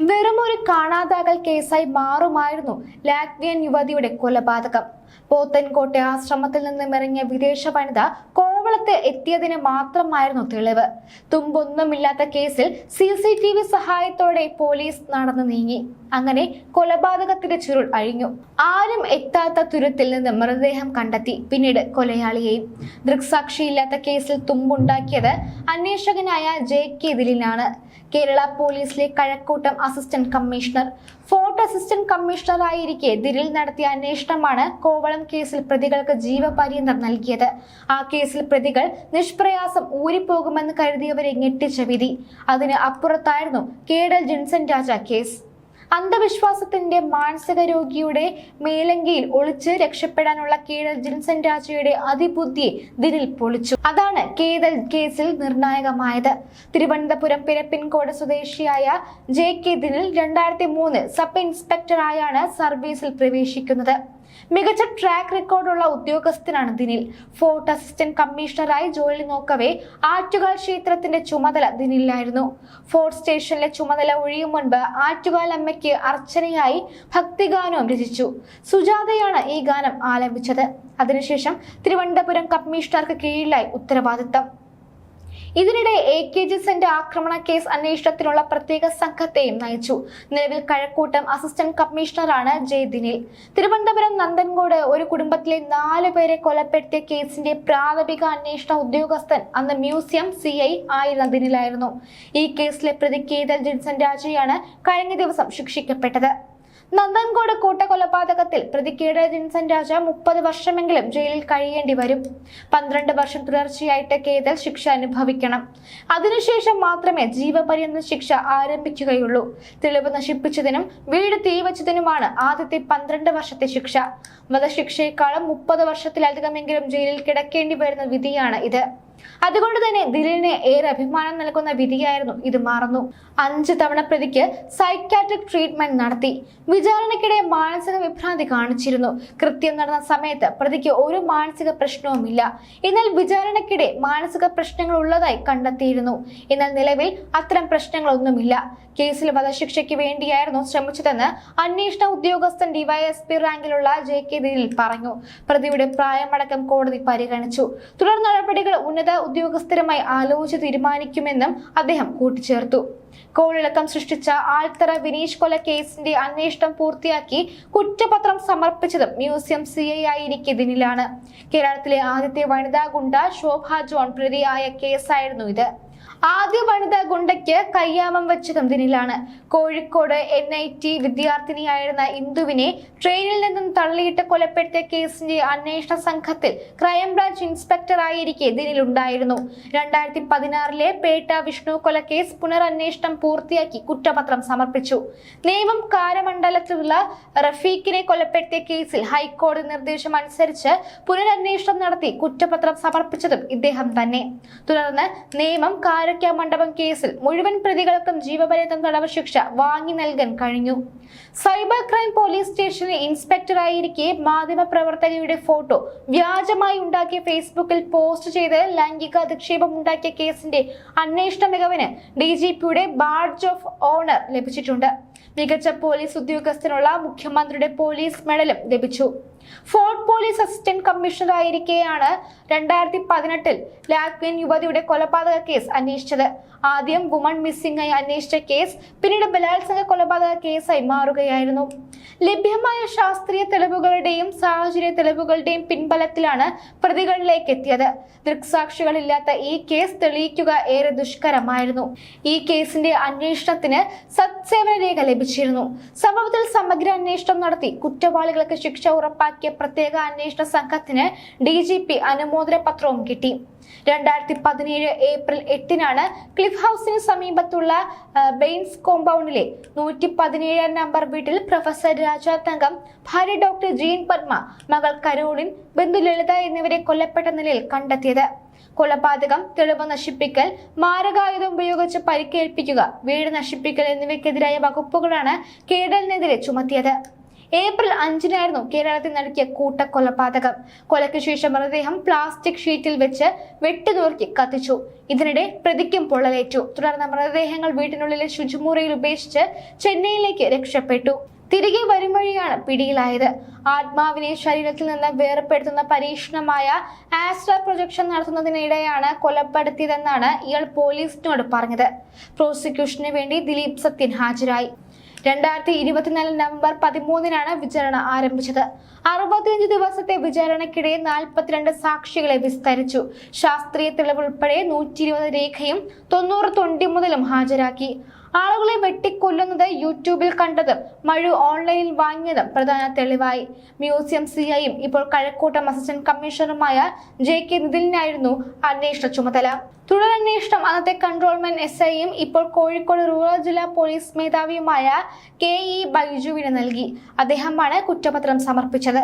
വെറുമൊരു കാണാതാകൽ കേസായി മാറുമായിരുന്നു ലാറ്റ്വിയൻ യുവതിയുടെ കൊലപാതകം. പോത്തൻകോട്ടെ ആശ്രമത്തിൽ നിന്നും ഇറങ്ങിയ വിദേശ വനിത കോവളത്ത് എത്തിയതിന് മാത്രമായിരുന്നു തെളിവ്. തുമ്പൊന്നുമില്ലാത്ത കേസിൽ സി സി ടി വി സഹായത്തോടെ പോലീസ് നടന്നു നീങ്ങി. അങ്ങനെ കൊലപാതകത്തിന്റെ ചുരുൾ അഴിഞ്ഞു. ആരും എത്താത്ത തുരത്തിൽ നിന്ന് മൃതദേഹം കണ്ടെത്തി. പിന്നീട് കൊലയാളിയെയും. ദൃക്സാക്ഷിയില്ലാത്ത കേസിൽ തുമ്പുണ്ടാക്കിയത് അന്വേഷകനായ ജെ കെ ദിലിനാണ് കേരള പോലീസിലെ Kazhakkoottam assistant commissioner fort assistant കമ്മീഷണറായിരിക്കെ ദിരിൽ നടത്തിയ അന്വേഷണമാണ് കോവളം കേസിൽ പ്രതികൾക്ക് ജീവപര്യന്തം നൽകിയത്. ആ കേസിൽ പ്രതികൾ നിഷ്പ്രയാസം ഊരിപ്പോകുമെന്ന് കരുതിയവരെ ഞെട്ടിച്ച വിധി. അതിന് അപ്പുറത്തായിരുന്നു കേഡൽ ജിൻസൺ രാജ കേസ്. അന്ധവിശ്വാസത്തിന്റെ മാനസിക രോഗിയുടെ മേലങ്കിയിൽ ഒളിച്ച് രക്ഷപ്പെടാനുള്ള കേഡൽ ജിൻസൺ രാജയുടെ അതിബുദ്ധി ദിനിൽ പൊളിച്ചു. അതാണ് കേദൽ കേസിൽ നിർണായകമായത്. തിരുവനന്തപുരം പിരപ്പിൻകോട് സ്വദേശിയായ ജെ കെ ദിനിൽ രണ്ടായിരത്തി മൂന്ന് സബ് ഇൻസ്പെക്ടറായാണ് സർവീസിൽ പ്രവേശിക്കുന്നത്. മികച്ച ട്രാക്ക് റെക്കോർഡുള്ള ഉദ്യോഗസ്ഥനാണ് ദിനിൽ. ഫോർട്ട് അസിസ്റ്റന്റ് കമ്മീഷണറായി ജോലി നോക്കവേ ആറ്റുകാൽ ക്ഷേത്രത്തിന്റെ ചുമതല ദിനിലായിരുന്നു ഫോർട്ട് സ്റ്റേഷനിലെ ചുമതല ഒഴിയും മുൻപ് ആറ്റുകാൽ അമ്മയ്ക്ക് അർച്ചനയായി ഭക്തിഗാനവും രചിച്ചു. സുജാതയാണ് ഈ ഗാനം ആലപിച്ചത്. അതിനുശേഷം തിരുവനന്തപുരം കമ്മീഷണർക്ക് കീഴിലായി ഉത്തരവാദിത്തം. ഇതിനിടെ എ കെ ജി ആക്രമണ കേസ് അന്വേഷണത്തിനുള്ള പ്രത്യേക സംഘത്തെയും നയിച്ചു. നിലവിൽ കഴക്കൂട്ടം അസിസ്റ്റന്റ് കമ്മീഷണറാണ് ജയ്ദിനിൽ തിരുവനന്തപുരം നന്ദൻകോട് ഒരു കുടുംബത്തിലെ നാലു പേരെ കൊലപ്പെടുത്തിയ കേസിന്റെ പ്രാഥമിക അന്വേഷണ ഉദ്യോഗസ്ഥൻ അന്ന് മ്യൂസിയം സി ഐ ആയിരുന്ന ദിനിലായിരുന്നു. ഈ കേസിലെ പ്രതി കേതൽ ജിൻസൺ രാജയാണ് കഴിഞ്ഞ ദിവസം ശിക്ഷിക്കപ്പെട്ടത്. നന്ദൻകോട് കൂട്ടക്കൊലപാതകത്തിൽ പ്രതി കേട ജിൻസൺ രാജ മുപ്പത് വർഷമെങ്കിലും ജയിലിൽ കഴിയേണ്ടി വരും. പന്ത്രണ്ട് വർഷം തുടർച്ചയായിട്ട് കേതൽ ശിക്ഷ അനുഭവിക്കണം. അതിനുശേഷം മാത്രമേ ജീവപര്യന്ത ശിക്ഷ ആരംഭിക്കുകയുള്ളൂ. തെളിവ് നശിപ്പിച്ചതിനും വീട് തീവച്ചതിനുമാണ് ആദ്യത്തെ പന്ത്രണ്ട് വർഷത്തെ ശിക്ഷ. വധശിക്ഷയെക്കാളും മുപ്പത് വർഷത്തിലധികമെങ്കിലും ജയിലിൽ കിടക്കേണ്ടി വരുന്ന വിധിയാണ് ഇത്. അതുകൊണ്ട് തന്നെ ദിലീപിന് ഏറെ അഭിമാനം നൽകുന്ന വിധിയായിരുന്നു ഇത് മാറുന്നു. അഞ്ച് തവണ പ്രതിക്ക് സൈക്കാട്രിക് ട്രീറ്റ്മെന്റ് നടത്തി. വിചാരണയ്ക്കിടെ മാനസിക വിഭ്രാന്തി കാണിച്ചിരുന്നു. കൃത്യം നടന്ന സമയത്ത് പ്രതിക്ക് ഒരു മാനസിക പ്രശ്നവുമില്ല. എന്നാൽ വിചാരണയ്ക്കിടെ മാനസിക പ്രശ്നങ്ങൾ ഉള്ളതായി കണ്ടെത്തിയിരുന്നു. എന്നാൽ നിലവിൽ അത്തരം പ്രശ്നങ്ങളൊന്നുമില്ല. കേസിൽ വധശിക്ഷയ്ക്ക് വേണ്ടിയായിരുന്നു ശ്രമിച്ചതെന്ന് അന്വേഷണ ഉദ്യോഗസ്ഥൻ ഡിവൈഎസ്പി റാങ്കിലുള്ള ജെ കെ ദിലീൽ പറഞ്ഞു. പ്രതിയുടെ പ്രായമടക്കം കോടതി പരിഗണിച്ചു. തുടർ നടപടികൾ ഉന്നത ഉദ്യോഗസ്ഥരുമായി ആലോചിച്ച് തീരുമാനിക്കുമെന്നും അദ്ദേഹം കൂട്ടിച്ചേർത്തു. കോളിളക്കം സൃഷ്ടിച്ച ആൽത്തറ വിനീഷ് കൊല കേസിന്റെ അന്വേഷണം പൂർത്തിയാക്കി കുറ്റപത്രം സമർപ്പിച്ചതും മ്യൂസിയം സി ഐ ആയിരിക്കെ ദിനിലാണ് കേരളത്തിലെ ആദ്യത്തെ വനിതാ ഗുണ്ട ശോഭ ജോൺ പ്രതിയായ കേസായിരുന്നു ഇത്. ആദ്യ വനിത ഗുണ്ടയ്ക്ക് കയ്യാമം വെച്ച കമ്പനിയിലാണ് കോഴിക്കോട് എൻ ഐ ടി വിദ്യാർത്ഥിനിയായിരുന്ന ഇന്ദുവിനെ ട്രെയിനിൽ നിന്നും തള്ളിയിട്ട് കൊലപ്പെടുത്തിയ കേസിന്റെ അന്വേഷണ സംഘത്തിൽ ക്രൈംബ്രാഞ്ച് ഇൻസ്പെക്ടർ ആയിരിക്കെ ദിനിലുണ്ടായിരുന്നു രണ്ടായിരത്തി പതിനാറിലെ പേട്ട വിഷ്ണു കൊലക്കേസ് പുനരന്വേഷണം പൂർത്തിയാക്കി കുറ്റപത്രം സമർപ്പിച്ചു. നിയമം കാരമണ്ഡലത്തിലുള്ള റഫീഖിനെ കൊലപ്പെടുത്തിയ കേസിൽ ഹൈക്കോടതി നിർദ്ദേശം അനുസരിച്ച് പുനരന്വേഷണം നടത്തി കുറ്റപത്രം സമർപ്പിച്ചതും ഇദ്ദേഹം തന്നെ. തുടർന്ന് നിയമം കാരക്ക മണ്ഡപം കേസിൽ മുഴുവൻ പ്രതികൾക്കും ജീവപര്യന്തം തടവ് ശിക്ഷ വാങ്ങി നൽകാൻ കഴിഞ്ഞു. സൈബർ ക്രൈം പോലീസ് സ്റ്റേഷനിൽ ഇൻസ്പെക്ടറായിരിക്കെ മാധ്യമപ്രവർത്തകയുടെ ഫോട്ടോ വ്യാജമായി ഉണ്ടാക്കിയ ഫേസ്ബുക്കിൽ പോസ്റ്റ് ചെയ്ത് ലൈംഗിക അധിക്ഷേപം ഉണ്ടാക്കിയ കേസിന്റെ അന്വേഷണ മികവിന് ഡി ജി പിയുടെ ബാഡ്ജ് ഓഫ് ഓണർ ലഭിച്ചിട്ടുണ്ട്. മികച്ച പോലീസ് ഉദ്യോഗസ്ഥനുള്ള മുഖ്യമന്ത്രിയുടെ പോലീസ് മെഡലും ലഭിച്ചു. ഫോർട്ട് പോലീസ് അസിസ്റ്റന്റ് കമ്മീഷണർ ആയിരിക്കെയാണ് രണ്ടായിരത്തി പതിനെട്ടിൽ ലാക്വിൻ യുവതിയുടെ കൊലപാതക കേസ് അന്വേഷിച്ചത്. ആദ്യം വുമൺ മിസ്സിംഗ് ആയി അന്വേഷിച്ച കേസ് പിന്നീട് ബലാത്സംഗ കൊലപാതക കേസായി മാറുകയായിരുന്നു. ലഭ്യമായ ശാസ്ത്രീയ തെളിവുകളുടെയും സാഹചര്യ തെളിവുകളുടെയും പിൻബലത്തിലാണ് പ്രതികളിലേക്ക് എത്തിയത്. ദൃക്സാക്ഷികളില്ലാത്ത ഈ കേസ് തെളിയിക്കുക ഏറെ ദുഷ്കരമായിരുന്നു. ഈ കേസിന്റെ അന്വേഷണത്തിന് സത്സേവന രേഖ ലഭിച്ചിരുന്നു സംഭവത്തിൽ സമഗ്ര അന്വേഷണം നടത്തി. കുറ്റവാളികൾക്ക് ശിക്ഷ ഉറപ്പാക്കിയ പ്രത്യേക അന്വേഷണ സംഘത്തിന് ഡി ജി പി അനുമോദന പത്രവും കിട്ടി. രണ്ടായിരത്തി പതിനേഴ് ഏപ്രിൽ എട്ടിനാണ് ക്ലിഫ് ഹൗസിന് സമീപത്തുള്ള ബെയിൻസ് കോമ്പൗണ്ടിലെ നൂറ്റി പതിനേഴാം നമ്പർ വീട്ടിൽ പ്രൊഫസർ രാജാ തങ്കം ഭാര്യ ഡോക്ടർ ജീൻ പത്മ മകൾ കരോളിൻ ബന്ധു ലളിത എന്നിവരെ കൊല്ലപ്പെട്ട നിലയിൽ കണ്ടെത്തിയത്. കൊലപാതകം തെളിവ് നശിപ്പിക്കൽ മാരകായുധം ഉപയോഗിച്ച് പരിക്കേൽപ്പിക്കുക വീട് നശിപ്പിക്കൽ എന്നിവയ്ക്കെതിരായ വകുപ്പുകളാണ് കേഡലിനെതിരെ ചുമത്തിയത്. ഏപ്രിൽ അഞ്ചിനായിരുന്നു കേരളത്തിൽ നടത്തിയ കൂട്ടക്കൊലപാതകം. കൊലയ്ക്ക് ശേഷം മൃതദേഹം പ്ലാസ്റ്റിക് ഷീറ്റിൽ വെച്ച് വെട്ടിനുറുക്കി കത്തിച്ചു. ഇതിനിടെ പ്രതിക്കും പൊള്ളലേറ്റു. തുടർന്ന് മൃതദേഹങ്ങൾ വീട്ടിനുള്ളിലെ ശുചിമുറിയിൽ ഉപേക്ഷിച്ച് ചെന്നൈയിലേക്ക് രക്ഷപ്പെട്ടു. തിരികെ വരും വഴിയാണ് പിടിയിലായത്. ആത്മാവിനെ ശരീരത്തിൽ നിന്ന് വേർപ്പെടുത്തുന്ന പരീക്ഷണമായ ആസ്ട്ര പ്രൊജക്ഷൻ നടത്തുന്നതിനിടെയാണ് കൊലപ്പെടുത്തിയതെന്നാണ് ഇയാൾ പോലീസിനോട് പറഞ്ഞത്. പ്രോസിക്യൂഷന് വേണ്ടി ദിലീപ് സത്യൻ ഹാജരായി. രണ്ടായിരത്തി ഇരുപത്തിനാല് നവംബർ പതിമൂന്നിനാണ് വിചാരണ ആരംഭിച്ചത്. അറുപത്തിയഞ്ച് ദിവസത്തെ വിചാരണക്കിടെ നാൽപ്പത്തിരണ്ട് സാക്ഷികളെ വിസ്തരിച്ചു. ശാസ്ത്രീയ തെളിവുൾപ്പെടെ നൂറ്റി ഇരുപത് രേഖയും തൊണ്ണൂറ് തൊണ്ടി മുതലും ഹാജരാക്കി. ആളുകളെ വെട്ടിക്കൊല്ലുന്നത് യൂട്യൂബിൽ കണ്ടതും മഴു ഓൺലൈനിൽ വാങ്ങിയതും പ്രധാന തെളിവായി. മ്യൂസിയം സിഐയും ഇപ്പോൾ കഴക്കൂട്ടം അസിസ്റ്റന്റ് കമ്മീഷണറുമായ ജെ കെ നിതിലിനായിരുന്നു അന്വേഷണ ചുമതല. തുടരന്വേഷണം അന്നത്തെ കൺട്രോൾമെന്റ് എസ് ഐയും ഇപ്പോൾ കോഴിക്കോട് റൂറൽ ജില്ലാ പോലീസ് മേധാവിയുമായ കെ ഇ ബൈജുവിന് നൽകി. അദ്ദേഹമാണ് കുറ്റപത്രം സമർപ്പിച്ചത്.